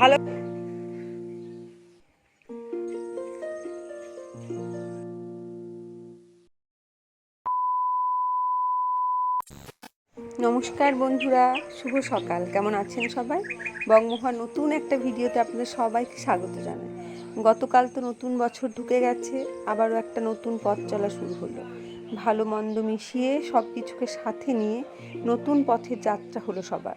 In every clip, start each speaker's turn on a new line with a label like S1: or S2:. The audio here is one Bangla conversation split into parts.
S1: ভালো নমস্কার বন্ধুরা, শুভ সকাল। কেমন আছেন সবাই? বঙ্গমোহন নতুন একটা ভিডিওতে আপনাদের সবাইকে স্বাগত জানাই। গতকাল তো নতুন বছর ঢুকে গেছে, আবারও একটা নতুন পথ চলা শুরু হলো। ভালো মন্দ মিশিয়ে সব কিছুকে সাথে নিয়ে নতুন পথের যাত্রা হলো সবার।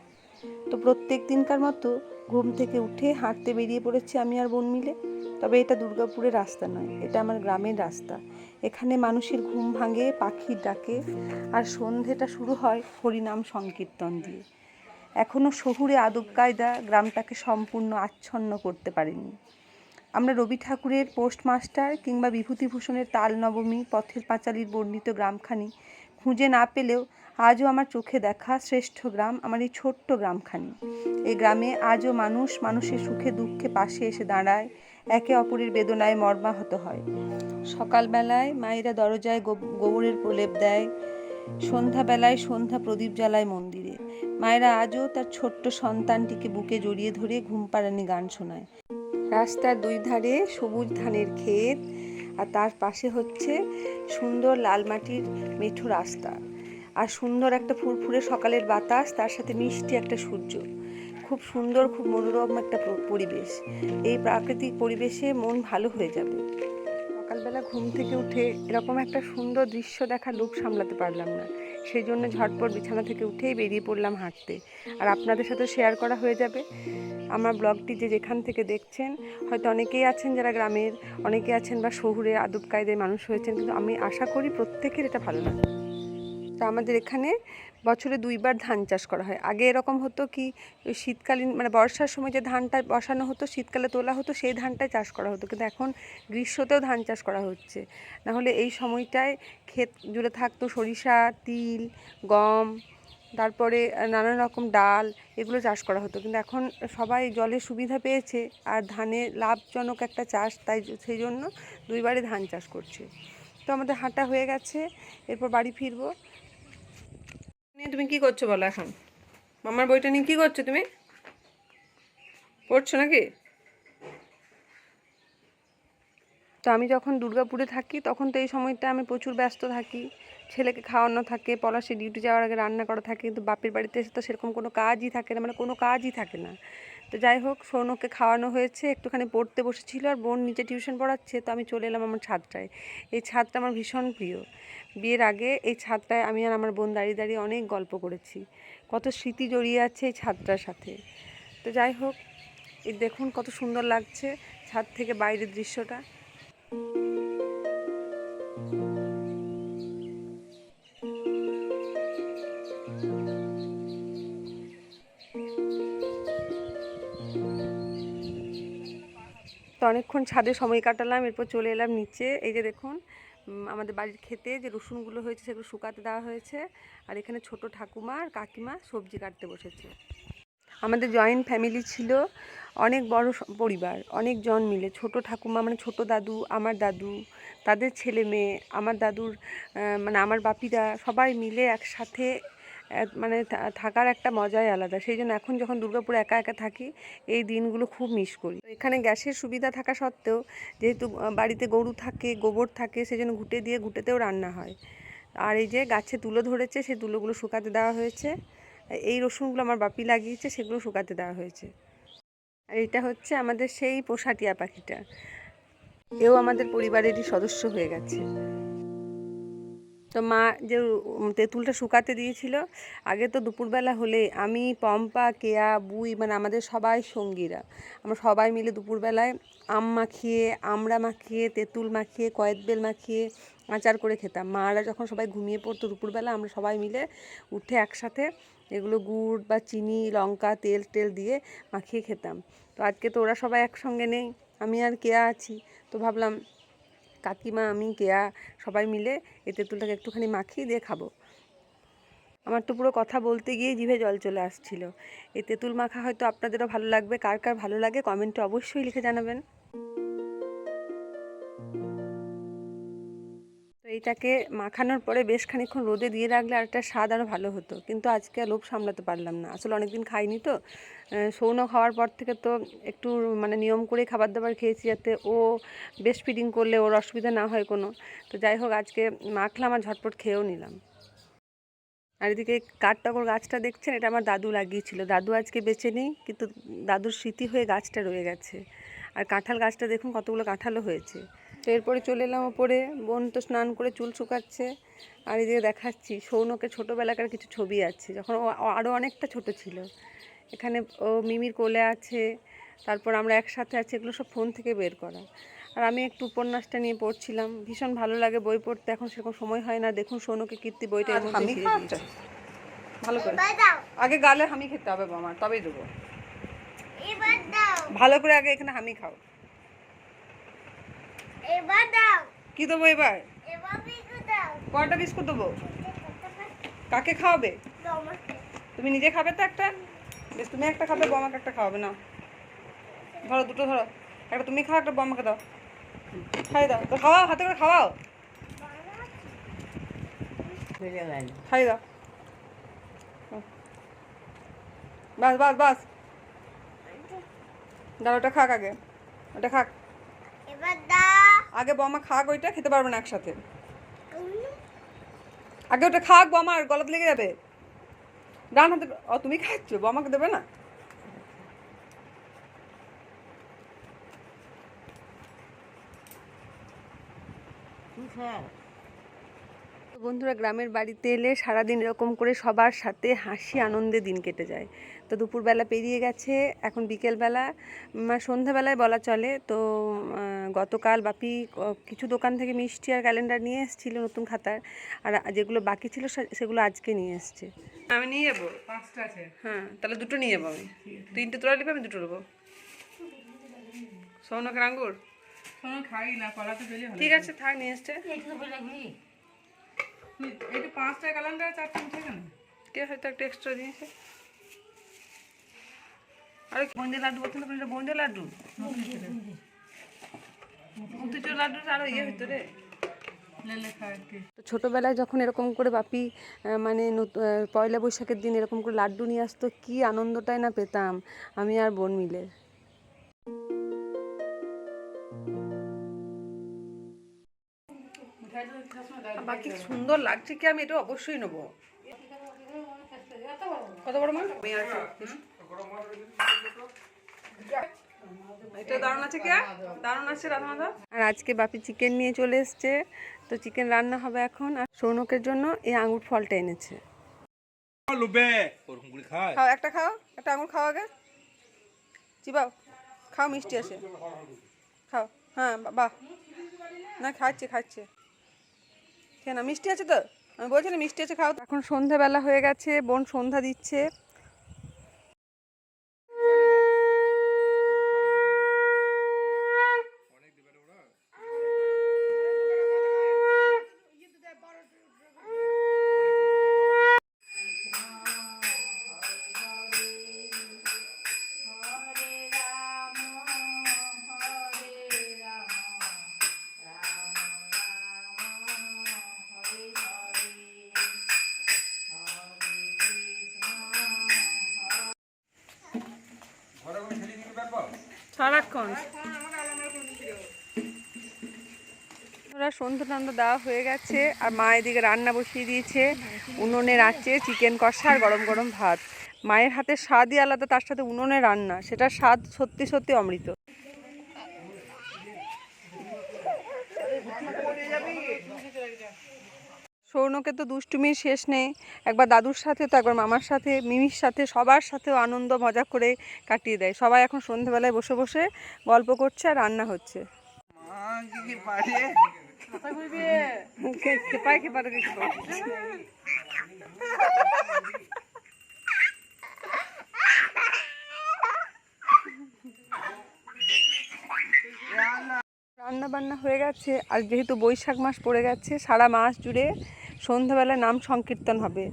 S1: তো প্রত্যেক দিনকার মতো ঘুম থেকে উঠে হাঁটতে বেরিয়ে পড়েছি আমি আর বোন মিলে। তবে এটা দুর্গাপুরের রাস্তা নয়, এটা আমার গ্রামের রাস্তা। এখানে মানুষের ঘুম ভাঙে, পাখির ডাকে, আর সন্ধেটা শুরু হয় হরিনাম সংকীর্তন দিয়ে। এখনও শহুরে আদব কায়দা গ্রামটাকে সম্পূর্ণ আচ্ছন্ন করতে পারেনি। আমরা রবি ঠাকুরের পোস্টমাস্টার কিংবা বিভূতিভূষণের তাল নবমী পথের পাঁচালীর বর্ণিত গ্রামখানি খুঁজে না পেলেও আজও আমার চোখে দেখা শ্রেষ্ঠ গ্রাম আমার এই ছোট্ট গ্রামখানি। এই গ্রামে আজও মানুষ মানুষের সুখে দুঃখে পাশে এসে দাঁড়ায়, একে অপরের বেদনায় মর্মাহত হয়। সকালবেলায় মায়েরা দরজায় গোবরের প্রলেপ দেয়, সন্ধ্যাবেলায় সন্ধ্যা প্রদীপ জ্বালায় মন্দিরে। মায়েরা আজও তার ছোট্ট সন্তানটিকে বুকে জড়িয়ে ধরে ঘুম পাড়ানি গান শোনায়। রাস্তার দুই ধারে সবুজ ধানের ক্ষেত, আর তার পাশে হচ্ছে সুন্দর লাল মাটির মেঠো রাস্তা। আর সুন্দর একটা ফুরফুরে সকালের বাতাস, তার সাথে মিষ্টি একটা সূর্য। খুব সুন্দর, খুব মনোরম একটা পরিবেশ। এই প্রাকৃতিক পরিবেশে মন ভালো হয়ে যাবে। সকালবেলা ঘুম থেকে উঠে এরকম একটা সুন্দর দৃশ্য দেখার লোভ সামলাতে পারলাম না। সেই জন্য ঝটপট বিছানা থেকে উঠেই বেরিয়ে পড়লাম হাঁটতে। আর আপনাদের সাথে শেয়ার করা হয়ে যাবে। আমার ব্লগটি যে যেখান থেকে দেখছেন, হয়তো অনেকেই আছেন যারা গ্রামের, অনেকে আছেন বা শহুরে আদব কায়দায় মানুষ হয়েছেন, কিন্তু আমি আশা করি প্রত্যেকের এটা ভালো লাগে তা আমাদের এখানে বছরে দুইবার ধান চাষ করা হয়। আগে এরকম হতো কি শীতকালীন মানে বর্ষার সময় যে ধানটা বসানো হতো, শীতকালে তোলা হতো, সেই ধানটাই চাষ করা হতো। কিন্তু এখন গ্রীষ্মতেও ধান চাষ করা হচ্ছে। না হলে এই সময়টায় ক্ষেত জুড়ে থাকতো সরিষা, তিল, গম, তারপরে নানান রকম ডাল, এগুলো চাষ করা হতো। কিন্তু এখন সবাই জলের সুবিধা পেয়েছে আর ধানে লাভজনক একটা চাষ, তাই সেই জন্য দুইবারে ধান চাষ করছে। তো আমাদের হাঁটা হয়ে গেছে, এরপর বাড়ি ফিরবো। নিয়ে তুমি কি করছ বলো এখন? মামার বইটা নিয়ে কি করছ তুমি? পড়ছো নাকি? তো আমি যখন দুর্গাপুরে থাকি, তখন তো এই সময়টা আমি প্রচুর ব্যস্ত থাকি। ছেলেকে খাওয়ানো থাকে, পলাশে ডিউটি যাওয়ার আগে রান্না করা থাকে, কিন্তু বাপের বাড়িতে এসে তো সেরকম কোনো কাজই থাকে না মানে কোনো কাজই থাকে না। তো যাই হোক, সৌনককে খাওয়ানো হয়েছে, একটুখানি পড়তে বসেছিল আর বোন নিচে টিউশন পড়াচ্ছে, তো আমি চলে এলাম আমার ছাদটায়। এই ছাদটা আমার ভীষণ প্রিয়। বিয়ের আগে এই ছাদটায় আমি আর আমার বোন দাঁড়িয়ে দাঁড়িয়ে অনেক গল্প করেছি। কত স্মৃতি জড়িয়ে আছে এই ছাদটার সাথে। তো যাই হোক, এই দেখুন কত সুন্দর লাগছে ছাদ থেকে বাইরের দৃশ্যটা। তো অনেকক্ষণ ছাদে সময় কাটালাম, এরপর চলে এলাম নিচে। এই যে দেখুন আমাদের বাড়ির খেতে যে রসুনগুলো হয়েছে সেগুলো শুকাতে দেওয়া হয়েছে। আর এখানে ছোট ঠাকুমা আর কাকিমা সবজি কাটতে বসেছে। আমাদের জয়েন্ট ফ্যামিলি ছিল, অনেক বড় পরিবার অনেক জন মিলে। ছোট ঠাকুমা মানে ছোট দাদু, আমার দাদু, তাদের ছেলে মেয়ে, আমার দাদুর মানে আমার বাপিরা সবাই মিলে একসাথে এক- মানে থাকার একটা মজাই আলাদা। সেই জন্য এখন যখন দুর্গাপুরে একা একা থাকি, এই দিনগুলো খুব মিস করি। এখানে গ্যাসের সুবিধা থাকা সত্ত্বেও, যেহেতু বাড়িতে গরু থাকে, গোবর থাকে সেই জন্য ঘুটে দিয়ে ঘুটেতেও রান্না হয়। আর এই যে গাছে তুলো ধরেছে, সেই তুলোগুলো শুকাতে দেওয়া হয়েছে। এই রসুনগুলো আমার বাপি লাগিয়েছে, সেগুলো শুকাতে দেওয়া হয়েছে। আর এটা হচ্ছে আমাদের সেই পোষাটিয়া পাখিটা। এও আমাদের পরিবারেরই সদস্য হয়ে গেছে। তো মা যে তেঁতুলটা শুকাতে দিয়েছিল, আগে তো দুপুরবেলা হলে আমি, পম্পা, কেয়া, বুই মানে আমাদের সবাই সঙ্গীরা, আমরা সবাই মিলে দুপুরবেলায় আম মাখিয়ে আমড়া মাখিয়ে, তেঁতুল মাখিয়ে কয়েদবেল মাখিয়ে আচার করে খেতাম। মারা যখন সবাই ঘুমিয়ে পড়তো দুপুরবেলা, আমরা সবাই মিলে উঠে একসাথে এগুলো গুড় বা চিনি, লঙ্কা, তেল, টেল দিয়ে মাখিয়ে খেতাম। তো আজকে তো ওরা সবাই একসঙ্গে নেই, আমি আর কেয়া আছি। তো ভাবলাম কাকিমা, আমি, কেয়া সবাই মিলে এ তেঁতুলটাকে একটুখানি মাখিয়ে দিয়ে খাব। আমার তো পুরো কথা বলতে গিয়ে জিভে জল চলে আসছিল। এই তেঁতুল মাখা হয়তো আপনাদেরও ভালো লাগবে। কার কার ভালো লাগে কমেন্টে অবশ্যই লিখে জানাবেন। তো এইটাকে মাখানোর পরে বেশ খানিক্ষণ রোদে দিয়ে রাখলে আর একটা স্বাদ আরও ভালো হতো। কিন্তু আজকে লোভ সামলাতে পারলাম না। আসলে অনেকদিন খাইনি তো। সৌন খাওয়ার পর থেকে তো একটু মানে নিয়ম করে খাবার দাবার খেয়েছি যাতে ও বেশ ফিডিং করলে ওর অসুবিধা না হয় কোনো। তো যাই হোক, আজকে মাখলাম আর ঝটপট খেয়েও নিলাম। আর এদিকে কাঠটগর গাছটা দেখছেন? এটা আমার দাদু লাগিয়েছিল। দাদু আজকে বেঁচে নেই, কিন্তু দাদুর স্মৃতি হয়ে গাছটা রয়ে গেছে। আর কাঁঠাল গাছটা দেখুন কতগুলো কাঁঠালও হয়েছে। তো এরপরে চলে এলাম ওপরে। বোন তো স্নান করে চুল শুকাচ্ছে। আর এদিকে দেখাচ্ছি সৌনকে ছোটোবেলাকার কিছু ছবি আছে যখন ও আরও অনেকটা ছোট ছিল। এখানে ও মিমির কোলে আছে তারপর আমরা একসাথে আছি এগুলো সব ফোন থেকে বের করা। আর আমি একটু উপন্যাসটা নিয়ে পড়ছিলাম ভীষণ ভালো লাগে বই পড়তে এখন সেরকম সময় হয় না দেখুন সৌনকে কীর্তি বইটা মধ্যে ভালো করে। আগে গালে হামি খেতে হবে আমার তবেই দেবো। ভালো করে আগে এখানে হামি খাও।
S2: এবার দাও।
S1: কি দেবো এবার?
S2: দাও।
S1: কয়টা বিস্কুট দেবো? কাকে খাওয়াবে? তুমি নিজে খাবে তো একটা? বেশ তুমি একটা খাবে বমাকে একটা খাওয়াবে না ধরো দুটো ধরো। একটা তুমি খাও একটা বমাকে দাও। খাই দাও। তো খাওয়াও হাতে করে খাওয়াও। খাই দাও। বাস বাস বাস। দাঁড়া ওটা খাক আগে। ওটা খাক।
S2: এবার দাও।
S1: আগে বমা খাক ওইটা খেতে পারবে না একসাথে। আগে ওটা খাক বমার আর গলাতে লেগে যাবে। ডান হাতে ও তুমি খাচ্ছ? বমাকে দেবে না? তো বন্ধুরা গ্রামের বাড়িতে এলে সারাদিন এরকম করে সবার সাথে হাসি আনন্দে দিন কেটে যায়। তো দুপুরবেলা পেরিয়ে গেছে এখন বিকেলবেলা সন্ধ্যাবেলায় বলা চলে। তো গতকাল বাপি কিছু দোকান থেকে মিষ্টি আর ক্যালেন্ডার নিয়ে এসেছিল নতুন খাতার। আর যেগুলো বাকি ছিল সেগুলো আজকে নিয়ে এসছে। আমি নিয়ে যাব?
S3: পাঁচটা আছে।
S1: হ্যাঁ তাহলে দুটো নিয়ে যাব আমি। তিনটে তোরা নেবে আমি দুটো নেব। সৌনকের আঙ্গুর? ঠিক আছে থাক নিয়ে এসছে।
S3: এটা পাঁচটা ক্যালেন্ডার চারটে মিঠে কেন
S1: কে হয়তো একটা এক্সট্রা দিয়েছে? আরে বোঁদে লাড্ডু বলছেন তো এটা বোঁদে লাড্ডু? মুতিচুর লাড্ডু আরও ইয়ে ভিতরে
S3: লেলে খায়
S1: তো ছোটোবেলায় যখন এরকম করে বাপি মানে পয়লা বৈশাখের দিন এরকম করে লাড্ডু নিয়ে আসতো কি আনন্দটাই না পেতাম আমি আর বোন মিলে। বাকি সুন্দর লাগছে কি আমি এটা অবশ্যই নেব। কত বড় মা আমি আর একটু- এটা দারুণ আছে কি দারুণ আছে রাধা মাধব। আর আজকে বাপি চিকেন নিয়ে চলে এসছে। তো চিকেন রান্না হবে এখন। আর সৌনকের জন্য এই আঙুর ফলটা এনেছে। খাও একটা খাও। একটা আঙুর খাও আগে। চিবাও। খাও মিষ্টি আছে খাও। হ্যাঁ বাহ। না খাচ্ছে খাচ্ছে। খেয়ে না মিষ্টি আছে তো? আমি বলছি না মিষ্টি আছে, খাও। এখন সন্ধ্যাবেলা হয়ে গেছে, বোন সন্ধ্যা দিচ্ছে। সারাক্ষণ ওরা সন্ধ্যা টন্ধা দেওয়া হয়ে গেছে আর মা এদিকে রান্না বসিয়ে দিয়েছে উনুনের আঁচে চিকেন কষা আর গরম গরম ভাত। মায়ের হাতে স্বাদই আলাদা তার সাথে উনুনে রান্না সেটা স্বাদ সত্যি সত্যি অমৃত। সৌনকে তো দুষ্টুমির শেষ নেই। একবার দাদুর সাথে তো একবার মামার সাথে মিমির সাথে সবার সাথে আনন্দ মজা করে কাটিয়ে দেয়। সবাই এখন সন্ধেবেলায় বসে বসে গল্প করছে আর রান্না হচ্ছে। রান্না বান্না হয়ে গেছে আর যেহেতু বৈশাখ মাস পড়ে গেছে সারা মাস জুড়ে সন্ধ্যাবেলায় নাম সংকীর্তন হবে।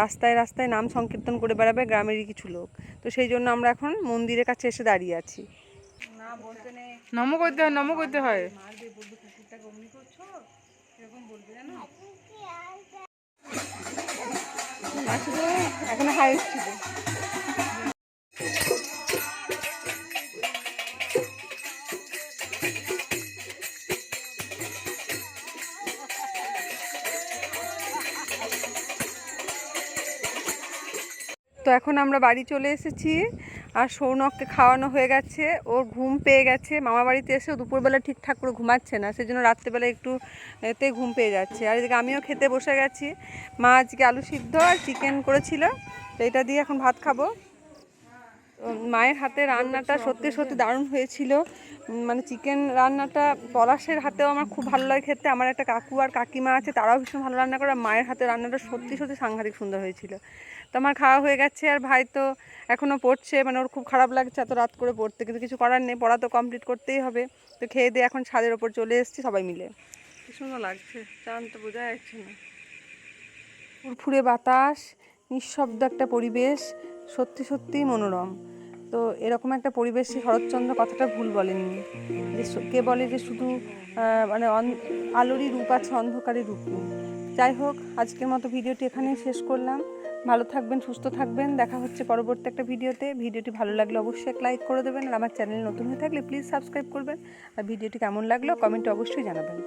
S1: রাস্তায় রাস্তায় নাম সংকীর্তন করে বেড়াবে গ্রামেরই কিছু লোক। তো সেই জন্য আমরা এখন মন্দিরের কাছে এসে দাঁড়িয়ে আছি।
S3: নমো করতে হয় নমো করতে হয়।
S1: এখন হাই ছিল এখন আমরা বাড়ি চলে এসেছি আর সৌনককে খাওয়ানো হয়ে গেছে। ওর ঘুম পেয়ে গেছে। মামা বাড়িতে এসেও দুপুরবেলা ঠিকঠাক করে ঘুমাচ্ছে না সেই জন্য রাত্রেবেলা একটু এতে ঘুম পেয়ে যাচ্ছে। আর এদিকে আমিও খেতে বসে গেছি। মা আজকে আলু সিদ্ধ আর চিকেন করেছিল, তো এটা দিয়ে এখন ভাত খাব। তো মায়ের হাতে রান্নাটা সত্যি সত্যি দারুণ হয়েছিল। মানে চিকেন রান্নাটা পলাশের হাতেও আমার খুব ভালো লাগে খেতে। আমার একটা কাকু আর কাকিমা আছে তারাও ভীষণ ভালো রান্না করে। মায়ের হাতে রান্নাটা সত্যি সত্যি সাংঘাতিক সুন্দর হয়েছিল। তো আমার খাওয়া হয়ে গেছে আর ভাই তো এখনও পড়ছে মানে ওর খুব খারাপ লাগছে এত রাত করে পড়তে। কিন্তু কিছু করার নেই পড়া তো কমপ্লিট করতেই হবে। তো খেয়ে দিয়ে এখন ছাদের ওপর চলে এসেছি সবাই মিলে। কি সুন্দর লাগছে চান তো বোঝা যাচ্ছে না। ফুরফুরে বাতাস নিঃশব্দ একটা পরিবেশ, সত্যি সত্যিই মনোরম। তো এরকম একটা পরিবেশে শরৎচন্দ্র কথাটা ভুল বলেননি। যে কে বলে যে শুধু মানে আলোরই রূপ আছে, অন্ধকারের রূপ নেই। যাই হোক, আজকের মতো ভিডিওটি এখানেই শেষ করলাম। ভালো থাকবেন, সুস্থ থাকবেন। দেখা হচ্ছে পরবর্তী একটা ভিডিওতে। ভিডিওটি ভালো লাগলে অবশ্যই এক লাইক করে দেবেন আর আমার চ্যানেল নতুন হয়ে থাকলে প্লিজ সাবস্ক্রাইব করবেন। আর ভিডিওটি কেমন লাগল কমেন্টে অবশ্যই জানাবেন।